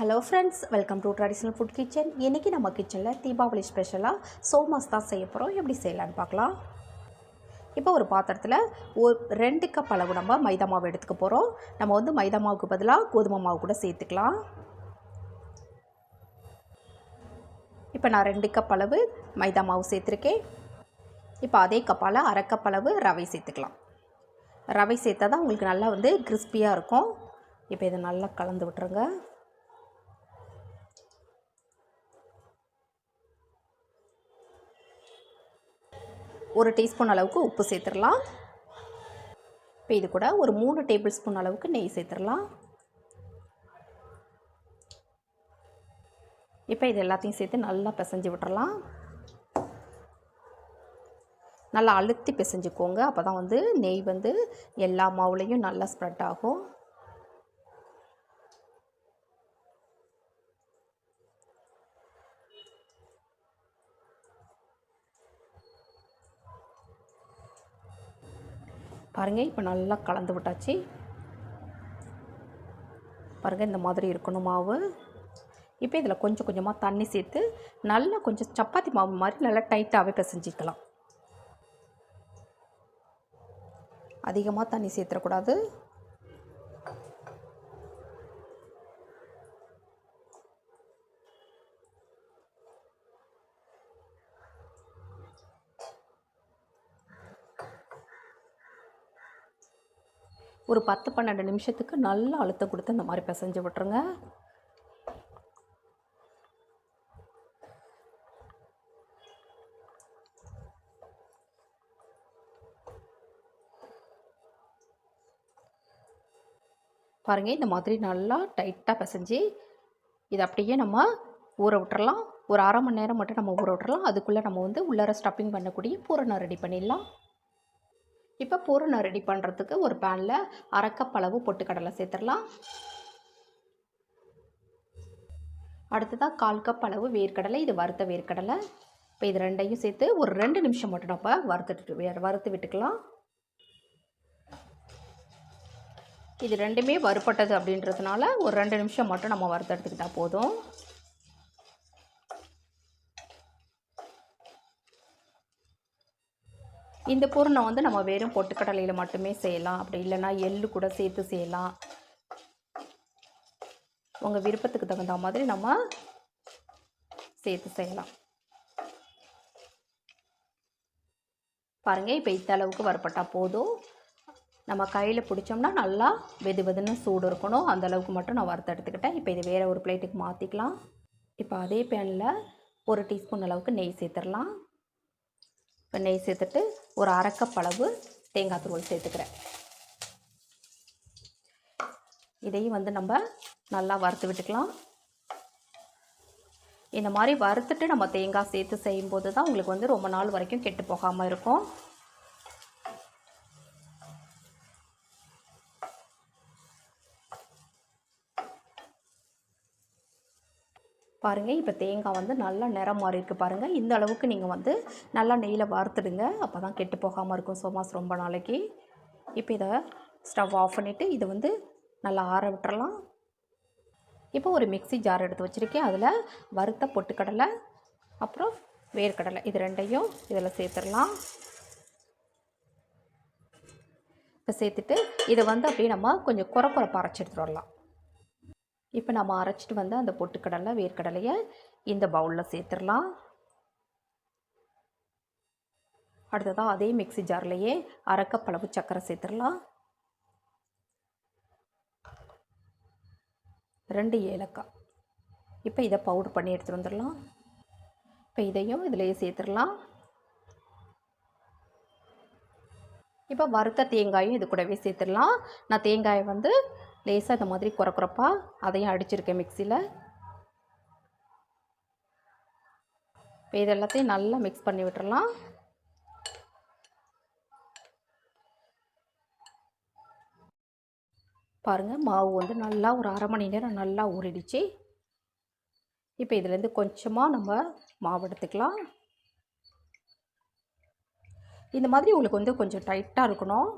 Hello friends welcome to traditional food kitchen இன்றைக்கி நம்ம கிச்சனில் தீபாவளி ஸ்பெஷலாக சோமாஸ் தான் செய்ய போகிறோம் எப்படி செய்யலான்னு பார்க்கலாம். இப்போ ஒரு பாத்திரத்தில் ஒரு ரெண்டு கப் அளவு நம்ம மைதா மாவு எடுத்துக்க போகிறோம் நம்ம வந்து மைதா மாவுக்கு பதிலாக கோதுமை மாவு கூட சேர்த்துக்கலாம். இப்போ நான் ரெண்டு கப் அளவு மைதா மாவு சேர்த்துருக்கேன். இப்போ அதே கப்பால் அரை கப் அளவு ரவை சேர்த்துக்கலாம். ரவை சேர்த்தா தான் உங்களுக்கு நல்லா வந்து கிறிஸ்பியாக இருக்கும். இப்போ இதை நல்லா கலந்து விட்டுருங்க. ஒரு டீஸ்பூன் அளவுக்கு உப்பு சேர்த்துடலாம். இப்போ இது கூட ஒரு மூணு டேபிள் ஸ்பூன் அளவுக்கு நெய் சேர்த்துடலாம். இப்போ இது எல்லாத்தையும் சேர்த்து நல்லா பிசைஞ்சு விட்டுறலாம். நல்லா அழுத்தி பிசைஞ்சுக்கோங்க. அப்போ தான் வந்து நெய் வந்து எல்லா மாவுலேயும் நல்லா ஸ்ப்ரெட் ஆகும். பாருங்கள் இப்போ நல்லா கலந்து விட்டாச்சு. பாருங்கள் இந்த மாதிரி இருக்கணும் மாவு. இப்போ இதில் கொஞ்சம் கொஞ்சமாக தண்ணி சேர்த்து நல்லா கொஞ்சம் சப்பாத்தி மாவு மாதிரி நல்லா டைட்டாகவே பிசைஞ்சிக்கலாம். அதிகமாக தண்ணி சேர்த்துடக்கூடாது. ஒரு பத்து பன்னெண்டு நிமிஷத்துக்கு நல்லா அழுத்தம் கொடுத்து இந்த மாதிரி பிசைஞ்சு விட்டுருங்க. பாருங்கள் இந்த மாதிரி நல்லா டைட்டாக பிசைஞ்சு இதை அப்படியே நம்ம ஊற விட்டுறலாம். ஒரு அரை மணி நேரம் மட்டும் நம்ம ஊற விட்டுறலாம். அதுக்குள்ளே நம்ம வந்து உள்ளார ஸ்டப்பிங் பண்ணக்கூடிய பூரணம் ரெடி பண்ணிடலாம். இப்போ பூரணம் ரெடி பண்ணுறதுக்கு ஒரு பேனில் அரைக்கப் அளவு பொட்டுக்கடலை சேர்த்துடலாம். அடுத்ததாக கால் கப் அளவு வேர்க்கடலை இது வறுத்த வேர்க்கடலை. இப்போ இது ரெண்டையும் சேர்த்து ஒரு ரெண்டு நிமிஷம் மட்டும் நம்ம வறுத்துட்டு வறுத்து விட்டுக்கலாம். இது ரெண்டுமே வறுப்பட்டது அப்படின்றதுனால ஒரு ரெண்டு நிமிஷம் மட்டும் நம்ம வறுத்தெடுத்துக்கிட்டால் போதும். இந்த பூரணம் வந்து நம்ம வெறும் பொட்டுக்கடலையில் மட்டுமே செய்யலாம். அப்படி இல்லைன்னா எள்ளு கூட சேர்த்து செய்யலாம். உங்கள் விருப்பத்துக்கு தகுந்த மாதிரி நம்ம சேர்த்து செய்யலாம். பாருங்கள் இப்போ இந்த அளவுக்கு வரப்பட்டால் போதும். நம்ம கையில் பிடிச்சோம்னா நல்லா வெது வெதுன்னு சூடு இருக்கணும். அந்த அளவுக்கு மட்டும் நான் வறுத்து எடுத்துக்கிட்டேன். இப்போ இது வேறு ஒரு பிளேட்டுக்கு மாற்றிக்கலாம் இப்போ அதே பேனில் ஒரு டீஸ்பூன் அளவுக்கு நெய் சேர்த்துடலாம். இப்போ நெய் சேர்த்துட்டு ஒரு அரைக்கப்பளவு தேங்காய் துருவல் சேர்த்துக்கிறேன். இதையும் வந்து நம்ம நல்லா வறுத்து விட்டுக்கலாம். இந்த மாதிரி வறுத்துட்டு நம்ம தேங்காய் சேர்த்து செய்யும்போது தான் உங்களுக்கு வந்து ரொம்ப நாள் வரைக்கும் கெட்டு போகாமல் இருக்கும். பாருங்கள் இப்போ தேங்காய் வந்து நல்லா நிறம் மாறி இருக்குது பாருங்கள் இந்த அளவுக்கு நீங்கள் வந்து நல்லா நெய்யில் வறுத்துடுங்க. அப்போ தான் கெட்டு போகாமல் இருக்கும் சோமாஸ் ரொம்ப நாளைக்கு. இப்போ இதை ஸ்டவ் ஆஃப் பண்ணிவிட்டு இதை வந்து நல்லா ஆற விட்டுறலாம். இப்போ ஒரு மிக்ஸி ஜார் எடுத்து வச்சுருக்கேன். அதில் வறுத்த பொட்டுக்கடலை அப்புறம் வேர்க்கடலை இது ரெண்டையும் இதில் சேர்த்துடலாம். இப்போ சேர்த்துட்டு இதை வந்து அப்படியே நம்ம கொஞ்சம் குறை குறைப்பாக அரைச்சி எடுத்துட்டு வரலாம். இப்போ நம்ம அரைச்சிட்டு வந்த அந்த பொட்டுக்கடலை வேர்க்கடலையை இந்த பவுலில் சேர்த்துடலாம். அடுத்ததாக அதே மிக்ஸி ஜார்லேயே அரைக்கப்பளவு சர்க்கரை சேர்த்துடலாம். ரெண்டு ஏலக்காய். இப்போ இதை பவுடர் பண்ணி எடுத்துகிட்டு வந்துடலாம். இப்போ இதையும் இதிலேயே சேர்த்துடலாம். இப்போ வறுத்த தேங்காயும் இது கூடவே சேர்த்துடலாம். நான் தேங்காயை வந்து லேசாக இந்த மாதிரி குறை குறைப்பாக அதையும் அடிச்சிருக்கேன் மிக்சியில் இப்போ இது எல்லாத்தையும் நல்லா மிக்ஸ் பண்ணி விட்டுறலாம். பாருங்கள் மாவு வந்து நல்லா ஒரு அரை மணி நேரம் நல்லா ஊறிடுச்சு. இப்போ இதுலேருந்து கொஞ்சமாக நம்ம மாவு எடுத்துக்கலாம். இந்த மாதிரி உங்களுக்கு வந்து கொஞ்சம் டைட்டாக இருக்கணும்.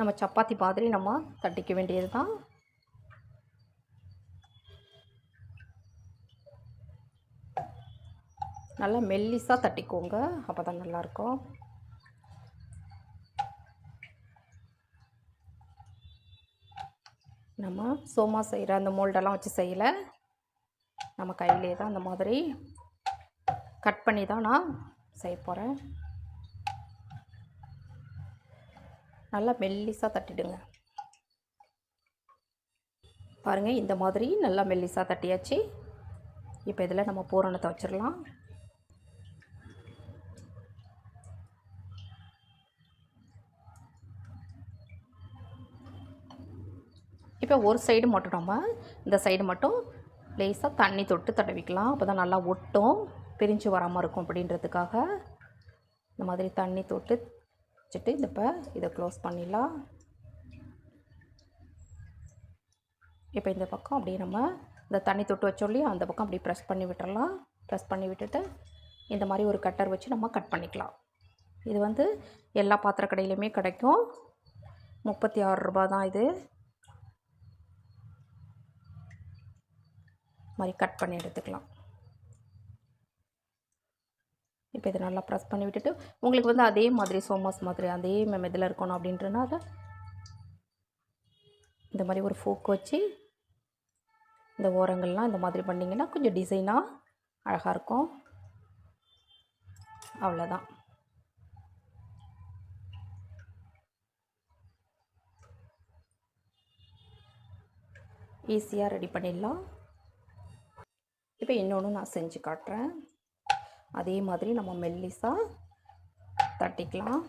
நம்ம சப்பாத்தி மாதிரி நம்ம தட்டிக்க வேண்டியது தான் நல்லா மெல்லிஸாக தட்டிக்கோங்க. அப்போ தான் நல்லாயிருக்கும். நம்ம சோமா செய்கிற அந்த மோல்டெல்லாம் வச்சு செய்யலை. நம்ம கையிலே தான் அந்த மாதிரி கட் பண்ணி தான் நான் செய்ய போகிறேன் நல்லா மெல்லிஸாக தட்டிடுங்க. பாருங்கள் இந்த மாதிரி நல்லா மெல்லிஸாக தட்டியாச்சு. இப்போ இதில் நம்ம பூரணத்தை வச்சிடலாம். இப்போ ஒரு சைடு மட்டும் நம்ம இந்த சைடு மட்டும் லேசாக தண்ணி தொட்டு தடவிக்கலாம். அப்போ தான் நல்லா ஒட்டும் பிரிஞ்சு வராமல் இருக்கும் அப்படின்றதுக்காக இந்த மாதிரி தண்ணி தொட்டு வச்சுட்டு இந்த இப்போ இதை க்ளோஸ் பண்ணிடலாம். இப்போ இந்த பக்கம் அப்படியே நம்ம இந்த தண்ணி தொட்டு வச்சோம் அந்த பக்கம் அப்படியே ப்ரெஸ் பண்ணி விட்டுறலாம். ப்ரெஸ் பண்ணி விட்டுட்டு இந்த மாதிரி ஒரு கட்டர் வச்சு நம்ம கட் பண்ணிக்கலாம். இது வந்து எல்லா பாத்திர கடையிலையுமே கிடைக்கும். முப்பத்தி ஆறு ரூபா தான் இது. மாதிரி கட் பண்ணி எடுத்துக்கலாம். இப்போ இதை நல்லா ப்ரெஸ் பண்ணி விட்டுட்டு உங்களுக்கு வந்து அதே மாதிரி சோமாஸ் மாதிரி அதே இதில் இருக்கணும் அப்படின்றனால இந்த மாதிரி ஒரு ஃபோக் வச்சு இந்த ஓரங்கள்லாம் இந்த மாதிரி பண்ணிங்கன்னா கொஞ்சம் டிசைனாக அழகாக இருக்கும். அவ்வளோதான் ஈஸியாக ரெடி பண்ணிடலாம். இப்போ இன்னொன்று நான் செஞ்சு காட்டுறேன். அதே மாதிரி நம்ம மெல்லிஸாக தட்டிக்கலாம்.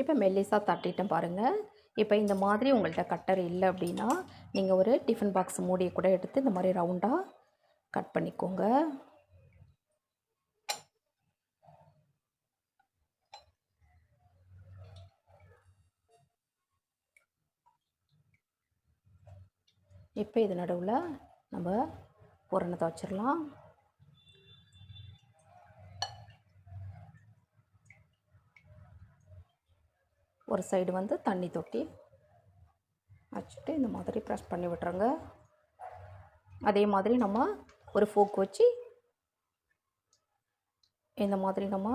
இப்போ மெல்லிஸாக தட்டிட்டேன் பாருங்கள் இப்போ இந்த மாதிரி உங்கள்கிட்ட கட்டர் இல்லை அப்படின்னா நீங்கள் ஒரு டிஃபன் பாக்ஸ் மூடியை கூட எடுத்து இந்த மாதிரி ரவுண்டாக கட் பண்ணிக்கோங்க. இப்போ இது நடுவில் நம்ம பூரணத்தை வச்சிடலாம். ஒரு சைடு வந்து தண்ணி தொட்டி. வச்சுட்டு இந்த மாதிரி ப்ரெஸ் பண்ணி விட்டுருங்க. அதே மாதிரி நம்ம ஒரு ஃபோக் வச்சு இந்த மாதிரி நம்ம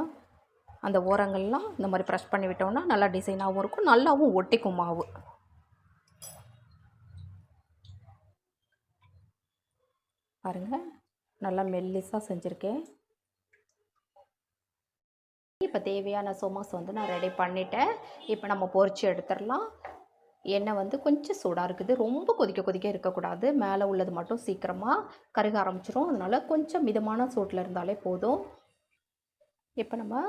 அந்த ஓரங்கள்லாம் இந்த மாதிரி ப்ரெஷ் பண்ணி விட்டோம்னா நல்லா டிசைனாகவும் இருக்கும் நல்லாவும் ஒட்டிக்கும் மாவு. பாருங்கள் நல்லா மெல்லிஸாக செஞ்சுருக்கேன். இப்போ தேவையான சோமாஸ் வந்து நான் ரெடி பண்ணிட்டேன். இப்போ நம்ம பொரிச்சு எடுத்துடலாம். எண்ணெய் வந்து கொஞ்சம் சூடாக இருக்குது. ரொம்ப கொதிக்க கொதிக்க இருக்கக்கூடாது. மேலே உள்ளது மட்டும் சீக்கிரமாக கருக ஆரம்பிச்சிரும். அதனால் கொஞ்சம் மிதமான சூட்டில் இருந்தாலே போதும். இப்போ நம்ம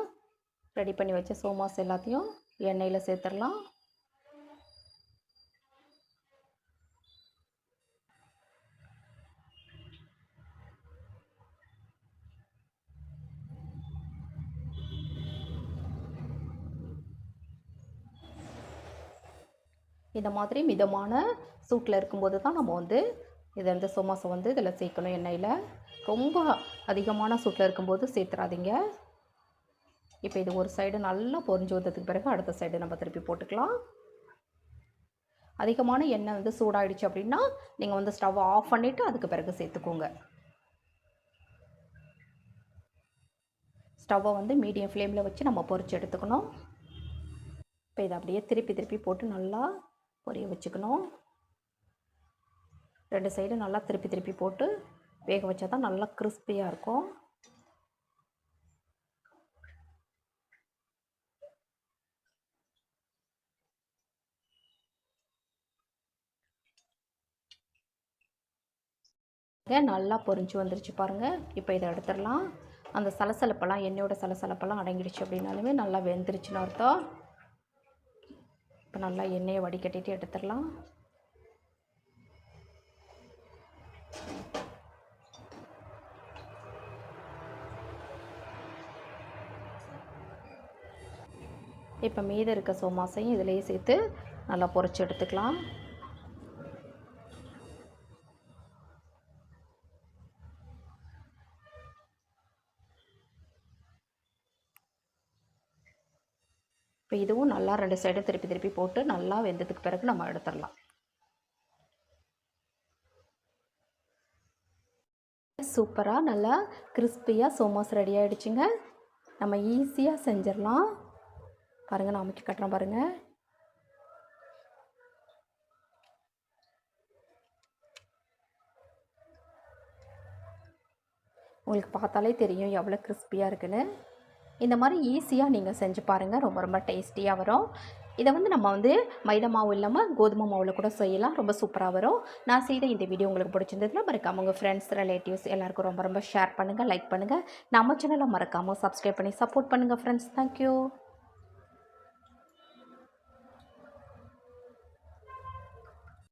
ரெடி பண்ணி வச்ச சோமாஸ் எல்லாத்தையும் எண்ணெயில் சேர்த்துடலாம். இந்த மாதிரி மிதமான சூட்டில் இருக்கும்போது தான் நம்ம வந்து இதை வந்து சோமாசம் வந்து இதில் சேர்க்கணும் எண்ணெயில். ரொம்ப அதிகமான சூட்டில் இருக்கும்போது சேர்த்துறாதீங்க. இப்போ இது ஒரு சைடு நல்லா பொரிஞ்சு வந்ததுக்கு பிறகு அடுத்த சைடு நம்ம திருப்பி போட்டுக்கலாம். அதிகமான எண்ணெய் வந்து சூடாயிடுச்சு அப்படின்னா நீங்கள் வந்து ஸ்டவ் ஆஃப் பண்ணிவிட்டு அதுக்கு பிறகு சேர்த்துக்கோங்க. ஸ்டவ்வை வந்து மீடியம் ஃப்ளேமில் வச்சு நம்ம பொறிச்சு எடுத்துக்கணும். இப்போ இதை அப்படியே திருப்பி திருப்பி போட்டு நல்லா பொரிய வச்சுக்கணும். ரெண்டு சைடும் நல்லா திருப்பி திருப்பி போட்டு வேக வச்சா தான் நல்லா கிறிஸ்பியாக இருக்கும். நல்லா பொரிஞ்சு வந்துருச்சு பாருங்கள் இப்போ இதை எடுத்துடலாம். அந்த சலசலப்பெல்லாம் எண்ணெயோட சலசலப்பெல்லாம் அடங்கிடுச்சு அப்படின்னாலுமே நல்லா வெந்துருச்சுன்னு அர்த்தம். இப்போ நல்லா எண்ணெயை வடிகட்டிட்டு எடுத்துடலாம். இப்போ மீதம் இருக்க சோமாசையும் இதிலேயே சேர்த்து நல்லா பொறிச்சு எடுத்துக்கலாம். இதுவும் நல்லா ரெண்டு சைடும் திருப்பி திருப்பி போட்டு நல்லா வெந்ததுக்கு பிறகு நம்ம எடுத்துடலாம். சூப்பராக நல்லா கிறிஸ்பியாக சோமோஸ் ரெடி ஆகிடுச்சுங்க நம்ம ஈஸியாக செஞ்சிடலாம். பாருங்கள் நான் அமைக்க கட்டுறேன் பாருங்கள் உங்களுக்கு பார்த்தாலே தெரியும் எவ்வளோ கிறிஸ்பியாக இருக்குன்னு. இந்த மாதிரி ஈஸியாக நீங்கள் செஞ்சு பாருங்கள் ரொம்ப ரொம்ப டேஸ்டியாக வரும். இதை வந்து நம்ம வந்து மைதா மாவு இல்லாமல் கோதுமை மாவில் கூட செய்யலாம். ரொம்ப சூப்பராக வரும். நான் செய்த இந்த வீடியோ உங்களுக்கு பிடிச்சிருந்ததுன்னா மறக்காம உங்கள் ஃப்ரெண்ட்ஸ் ரிலேட்டிவ்ஸ் எல்லாருக்கும் ரொம்ப ரொம்ப ஷேர் பண்ணுங்கள் லைக் பண்ணுங்கள் நம்ம சேனலை மறக்காமல் சப்ஸ்கிரைப் பண்ணி சப்போர்ட் பண்ணுங்கள் ஃப்ரெண்ட்ஸ் தேங்க்யூ